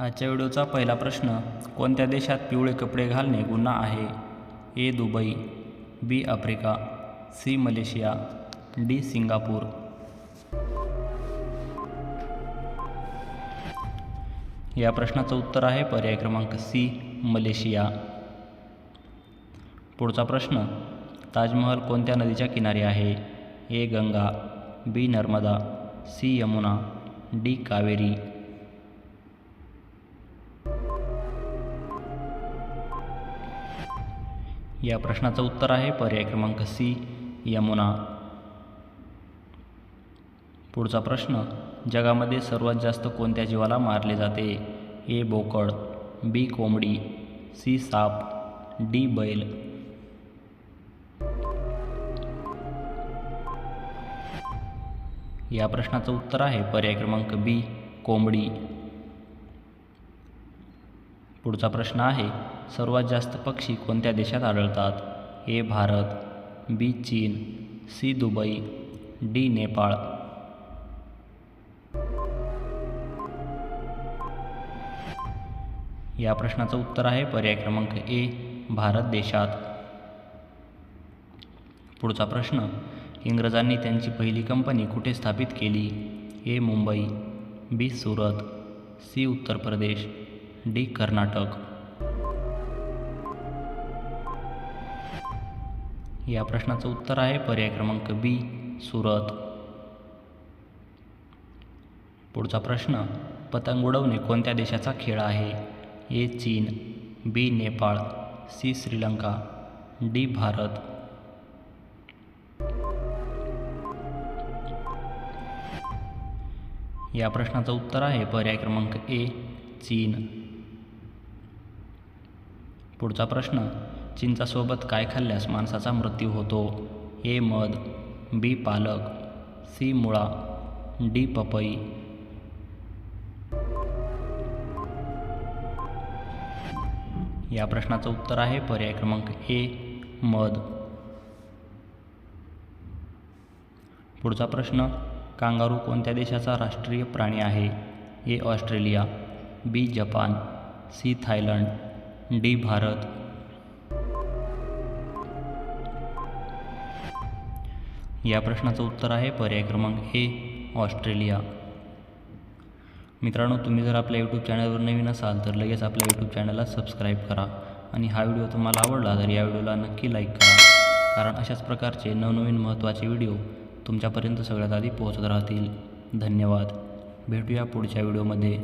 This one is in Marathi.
आजच्या व्हिडिओचा पहिला प्रश्न कोणत्या देशात पिवळे कपडे घालणे गुन्हा आहे? A. Dubai B. Africa C. Malaysia D. Singapore. या प्रश्नाचं उत्तर आहे पर्याय क्रमांक सी मलेशिया. पुढचा प्रश्न ताजमहल कोणत्या नदीच्या किनारी आहे? A. Ganga B. Narmada C. Yamuna D. Kaveri. या प्रश्नाचं उत्तर आहे. पर्याय क्रमांक सी यमुना. पुढचा प्रश्न जगामध्ये सर्वात जास्त कोणत्या जीवाला मारले जाते? ए बोकड बी कोंबडी सी साप डी बैल. या प्रश्नाचं उत्तर आहे. पर्याय क्रमांक बी कोंबडी. पुढचा प्रश्न आहे सर्वात जास्त पक्षी कोणत्या देशात आढळतात? ए भारत बी चीन सी दुबई डी नेपाळ. या प्रश्नाचं उत्तर आहे पर्याय क्रमांक ए भारत देशात. पुढचा प्रश्न इंग्रजांनी त्यांची पहिली कंपनी कुठे स्थापित केली? A Mumbai B Surat C Uttar Pradesh D Karnataka. या प्रश्नाचं उत्तर आहे. पर्याय क्रमांक बी सुरत. पुढचा प्रश्न पतंग उडवणे कोणत्या देशाचा खेळ आहे? ए चीन B Nepal C Sri Lanka D Bharat. या प्रश्नाचं उत्तर आहे. पर्याय क्रमांक ए चीन. पुढचा प्रश्न चिंचासोबत काय खाल्ल्यास माणसाचा मृत्यू होतो? ए मध बी पालक सी मुळा डी पपई. या प्रश्नाचं उत्तर आहे पर्याय क्रमांक ए मध. पुढचा प्रश्न कांगारू कोणत्या देशाचा राष्ट्रीय प्राणी आहे? A Australia B Japan C Thailand D Bharat. या प्रश्नाचं उत्तर आहे पर्याय क्रमांक ए ऑस्ट्रेलिया. मित्रांनो तुम्ही जर आपल्या यूट्यूब चॅनलवर नवीन असाल तर लगेच आपल्या यूट्यूब चॅनलला सबस्क्राईब करा आणि हा व्हिडिओ तुम्हाला आवडला तर या व्हिडिओला नक्की लाईक करा. कारण अशाच प्रकारचे नवनवीन महत्त्वाचे व्हिडिओ तुमच्यापर्यंत सगळ्यात आधी पोहोचत राहतील. धन्यवाद. भेटूया पुढच्या व्हिडिओमध्ये.